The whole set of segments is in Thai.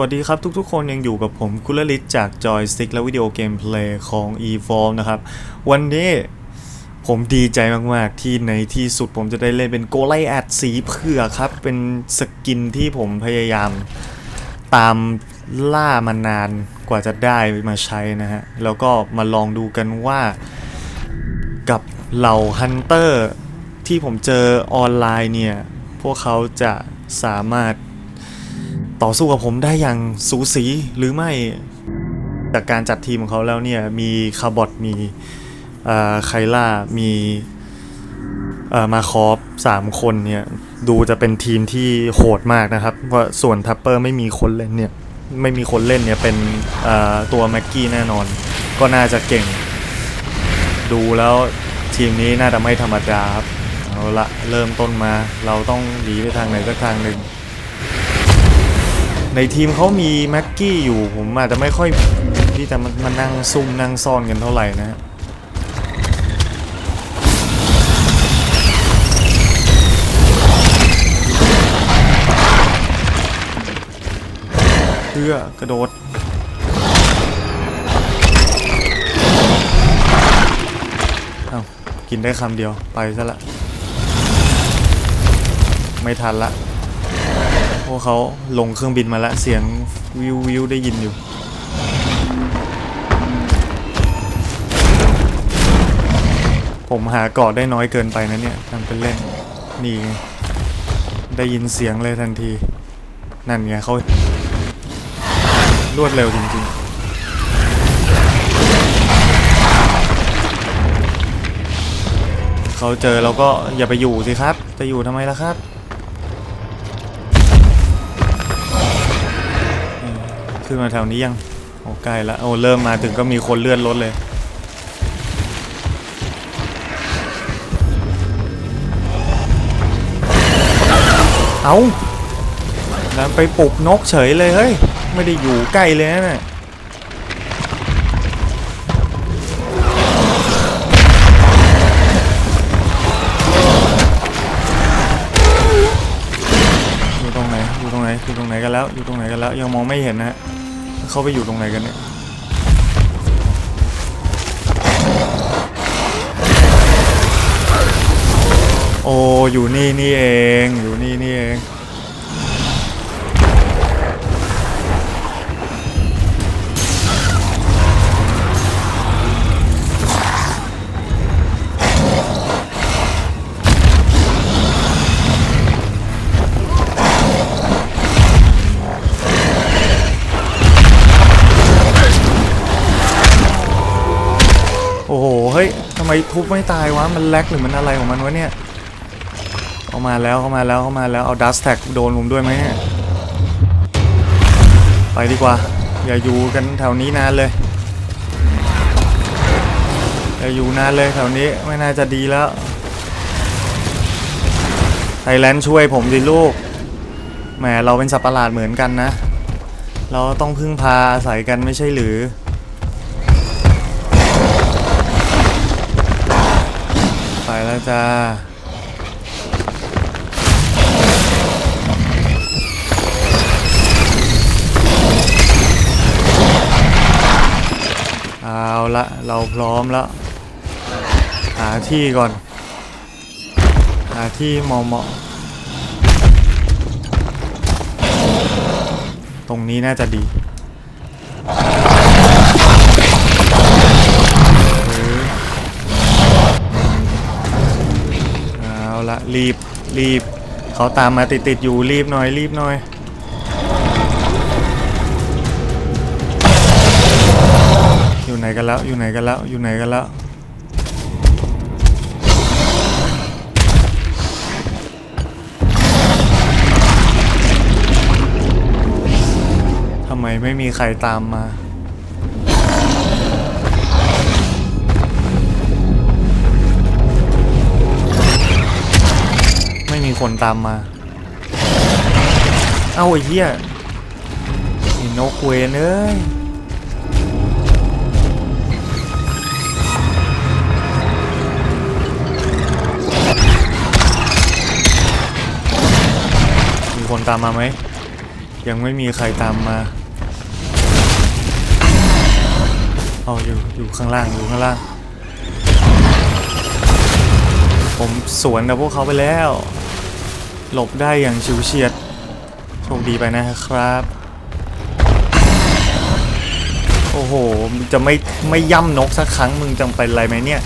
วัสดีครับทุกๆคนยังอยู่กับผมคุลลิตจาก Joystick และวิดีโอเกมเพลย์ของ eForm นะครับ วันนี้ผมดีใจมากๆ ที่ในที่สุดผมจะได้เล่นเป็นโกไลแอดสีเผือกครับ เป็นสกินที่ผมพยายามตามล่ามานานกว่าจะได้มาใช้นะฮะ แล้วก็มาลองดูกันว่ากับเหล่าฮันเตอร์ที่ผมเจอออนไลน์เนี่ย พวกเขาจะสามารถ ต่อสู้กับผมได้อย่างสูสีหรือไม่ จากการจัดทีมของเขาแล้วเนี่ย มีคาร์บอทมีไคล่ามีมาคอฟสามคนเนี่ย ดูจะเป็นทีมที่โหดมากนะครับเพราส่วนทัปเปอร์ไม่มีคนเล่นเนี่ย ไม่มีคนเล่นเนี่ย เป็นตัวแม็กกี้แน่นอน ก็น่าจะเก่ง ดูแล้วทีมนี้น่าจะไม่ธรรมดาครับ เอาละเริ่มต้นมาเราต้องหนีไปทางไหนสักทางหนึ่ง ในทีมเขามีแม็กกี้อยู่ ผมอาจจะไม่ค่อยที่จะมามานั่งซุ่มนั่งซ่อนกันเท่าไหร่นะฮะเพื่อกระโดดเอากินได้คำเดียวไปซะละ ไม่ทันละ วกเขาลงเครื่องบินมาแล้วเสียงวิววิวได้ยินอยู่ ผมหาเกาะได้น้อยเกินไปนะเนี่ยทำเป็นเล่น นี่ไงได้ยินเสียงเลยทันที นั่นไงเขารวดเร็วจริงๆเขาเจอเราก็อย่าไปอยู่สิครับ จะอยู่ทำไมล่ะครับ ขึ้นมาแถวนี้ยัง โอ้ใกล้ล้วโอ้เริ่มมาถึงก็มีคนเลื่อนรถเลยเอาแล้วไปปลุกนกเฉยเลยเฮ้ย ไม่ได้อยู่ใกล้เลยนะเนี่ยอยู่ตรงไหน อยู่ตรงไหน อยู่ตรงไหนกันแล้ว อยู่ตรงไหนกันแล้ว ยังมองไม่เห็นนะฮะ เขาไปอยู่ตรงไหนกันเนี่ยโอ้อยู่นี่นี่เองอยู่นี่นี่เอง ไมทุบไม่ตายวะ มันแลกหรือมันอะไรของมันวะเนี่ยเข้ามาแล้วเข้ามาแล้วเข้ามาแล้วเอาดัสแท็กโดนผมด้วยไหมเนี่ยไปดีกว่า อย่าอยู่กันแถวนี้นานเลยอย่าอยู่นานเลยแถวนี้ไม่น่าจะดีแล้วไทยแลนด์ช่วยผมสิลูกแหมเราเป็นสัตว์ประหลาดเหมือนกันนะ เราต้องพึ่งพาอาศัยกันไม่ใช่หรือ แล้วจ้าเอาละเราพร้อมแล้ว หาที่ก่อน หาที่เหมาะเหมาะตรงนี้น่าจะดี ละรีบรีบเขาตามมาติดติดๆอยู่รีบหน่อยรีบหน่อยอยู่ไหนกันแล้วอยู่ไหนกันแล้วอยู่ไหนกันแล้วทำไมไม่มีใครตามมา มีคนตามมา เอ้าไอ้เหี้ยไอ้นกเวนเอ้ยมีคนตามมาไหม ยังไม่มีใครตามมา เอาอยู่อยู่ข้างล่างอยู่ข้างล่างผมสวนกับพวกเขาไปแล้ว หลบได้อย่างชิวเฉียด โชคดีไปนะครับ โอ้โห จะไม่ไม่ย่ำนกสักครั้งมึงจำเป็นไรไหมเนี่ย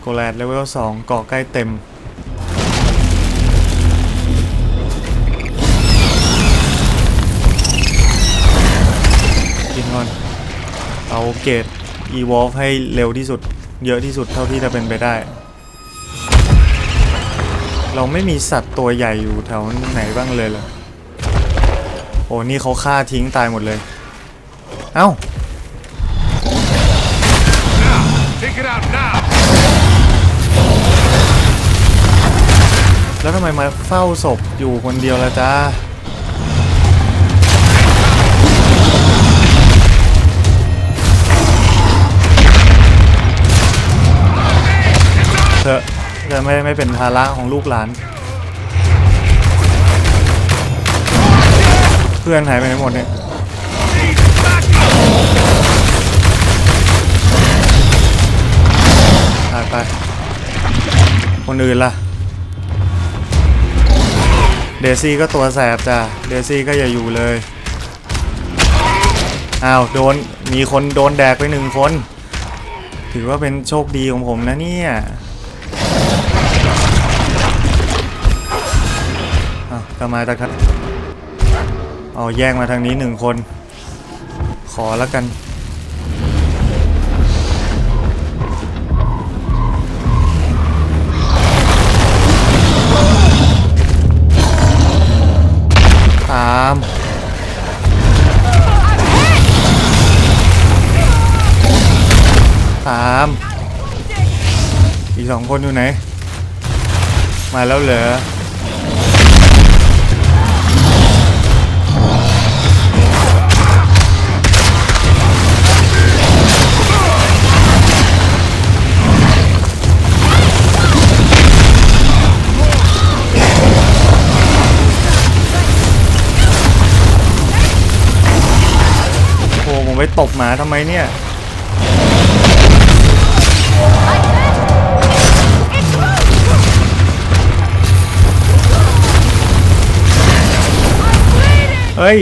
โกแลดเลเวล2เกาะใกล้เต็มกินก่อน เอาเกรด Evolve ให้เร็วที่สุด เยอะที่สุดเท่าที่จะเป็นไปได้ เราไม่มีสัตว์ตัวใหญ่อยู่แถวไหนบ้างเลยเหรอโอ้นี่เขาฆ่าทิ้งตายหมดเลย เอ้า Take it out now! แล้วทำไมมาเฝ้าศพอยู่คนเดียวล่ะจ้า ไม่ไม่เป็นภาระของลูกหลาน เพื่อนหายไปไหนหมดเนี่ยหายไป คนอื่นล่ะ เดซี่ก็ตัวแสบจ้ะ เดซี่ก็อย่าอยู่เลย อ้าว โดน มีคนโดนแดกไปหนึ่งคน ถือว่าเป็นโชคดีของผมนะเนี่ย กลับมาจากทางเอาแยกมาทางนี้หนึ่งคน ขอแล้วกันตามตามอีกสองคนอยู่ไหน มาแล้วเหรอ ไปตบหมาทำไมเนี่ยเฮ้ย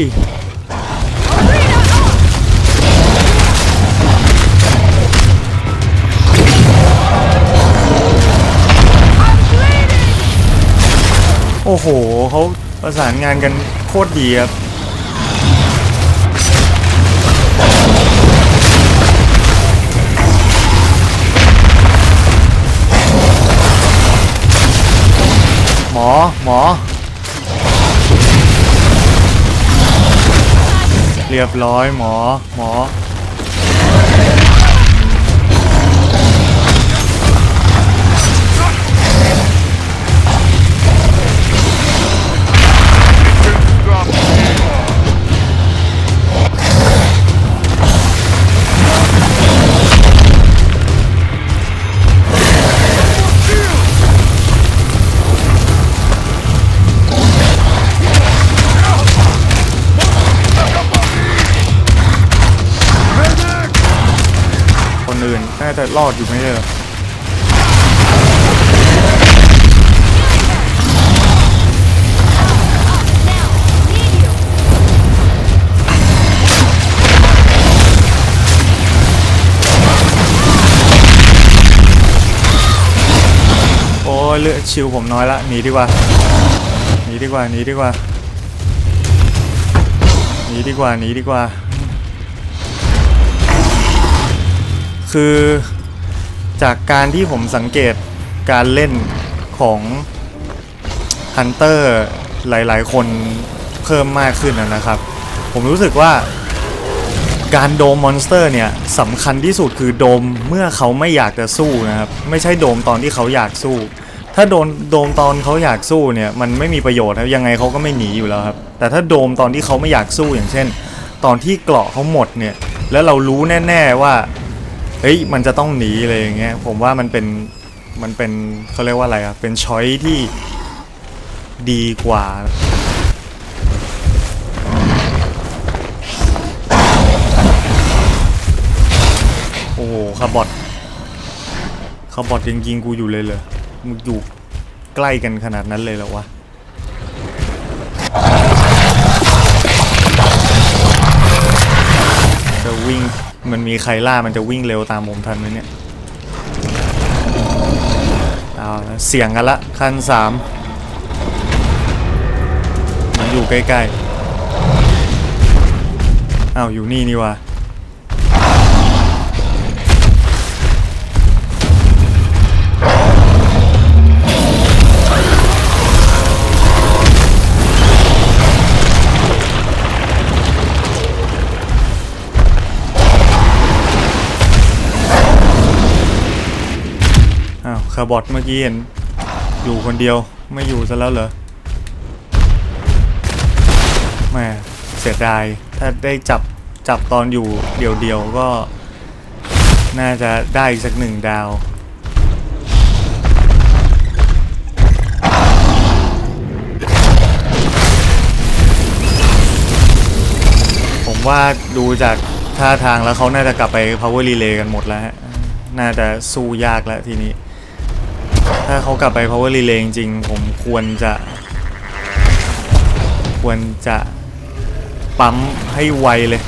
โอ้โหเขาประสานงานกันโคตรดีครับ หมอ หมอ เรียบร้อยหมอ หมอ ดอยู่ไม่ใช่เหรอโอ้ยเลือดชิวผมน้อยละหนีดีกว่าหนีดีกว่าหนีดีกว่าหนีดีกว่าหนีดีกว่า คือ จากการที่ผมสังเกตการเล่นของฮันเตอร์หลาย ๆ คนเพิ่มมากขึ้นนะนะครับ ผมรู้สึกว่าการโดมมอนสเตอร์เนี่ยสำคัญที่สุดคือโดมเมื่อเขาไม่อยากจะสู้นะครับ ไม่ใช่โดมตอนที่เขาอยากสู้ ถ้าโดนโดมตอนเขาอยากสู้เนี่ยมันไม่มีประโยชน์ครับยังไงเขาก็ไม่หนีอยู่แล้วครับ แต่ถ้าโดมตอนที่เขาไม่อยากสู้อย่างเช่น ตอนที่เกราะเขาหมดเนี่ยแล้วเรารู้แน่ ๆว่า เฮ้ยมันจะต้องหนีเลยอย่างเงี้ยผมว่ามันเป็นมันเป็นเขาเรียกว่าอะไรอะเป็นช้อยที่ดีกว่าโอ้โหคาร์บอทคาร์บอทยังยิงกูอยู่เลยเลยมึงอยู่ใกล้กันขนาดนั้นเลยเหรอวะ มันมีใครล่ามันจะวิ่งเร็วตามผมทันไหมเนี่ยเอาเสียงกันละขั้นสามมันอยู่ใกล้ๆอ้าวอยู่นี่นี่วะาบอทเมื่อกี้เห็น อยู่คนเดียวไม่อยู่ซะแล้วเหรอแม่เสียดาย ถ้าได้จับจับตอนอยู่เดียวๆก็ น่าจะได้อีกสักหนึ่งดาว ผมว่าดูจากท่าทางแล้วเขาน่าจะกลับไป power relay กันหมดแล้วฮะ น่าจะสู้ยากแล้วทีนี้ ถ้าเขากลับไป power relay จริงผมควรจะ ควรจะปั๊มให้ไวเลย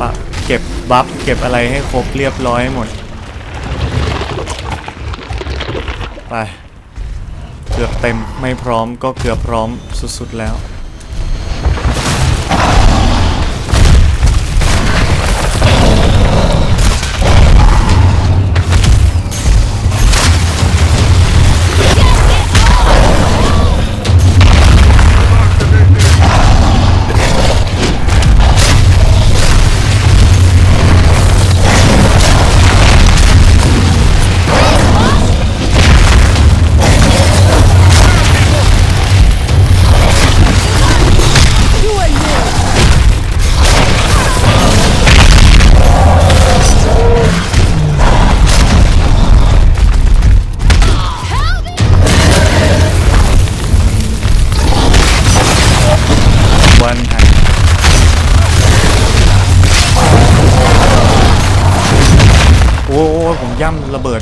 ปะเก็บบัฟเก็บอะไรให้ครบเรียบร้อยหมด ไป เกือบเต็มไม่พร้อมก็เกือบพร้อมสุดๆแล้ว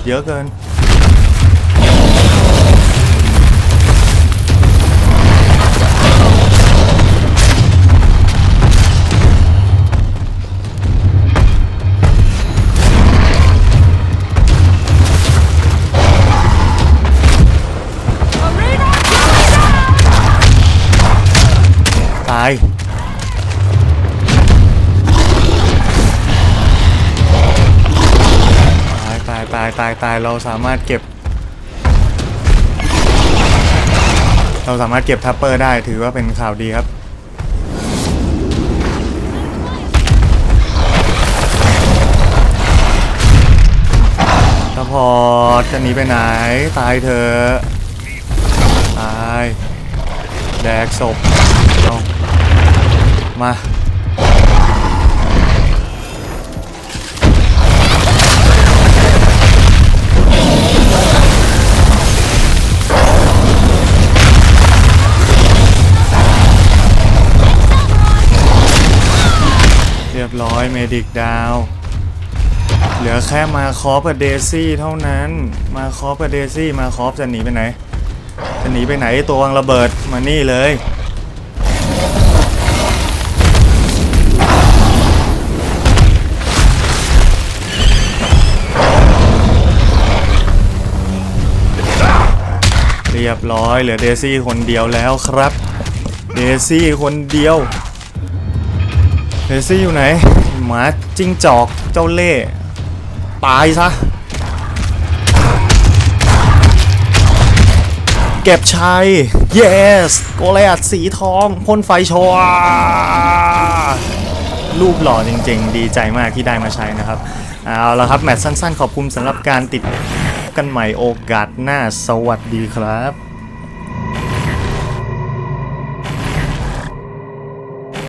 เยอะเกิน ตายตายเราสามารถเก็บ เราสามารถเก็บทัพเปอร์ได้ถือว่าเป็นข่าวดีครับถ้าพอจะหนีไปไหน ตายเถอะตาย แดกศพเอามา เรียบร้อยเมดิกดาว เหลือแค่มาคอฟกับเดซี่เท่านั้น มาคอฟกับเดซี่มาคอฟจะหนีไปไหน จะหนีไปไหนตัววางระเบิดมานี่เลยเรียบร้อยเหลือเดซี่คนเดียวแล้วครับ เดซี่คนเดียว เดซี่อยู่ไหนหมาจิ้งจอกเจ้าเล่ตายซะ เก็บชัย yes โกเลอัดสีทองพ่นไฟโชวารูปหล่อจริงๆ ดีใจมากที่ได้มาใช้นะครับ เอาละครับ แมตช์สั้นๆ ขอบคุณสำหรับการติดกันใหม่โอกาสหน้าสวัสดีครับ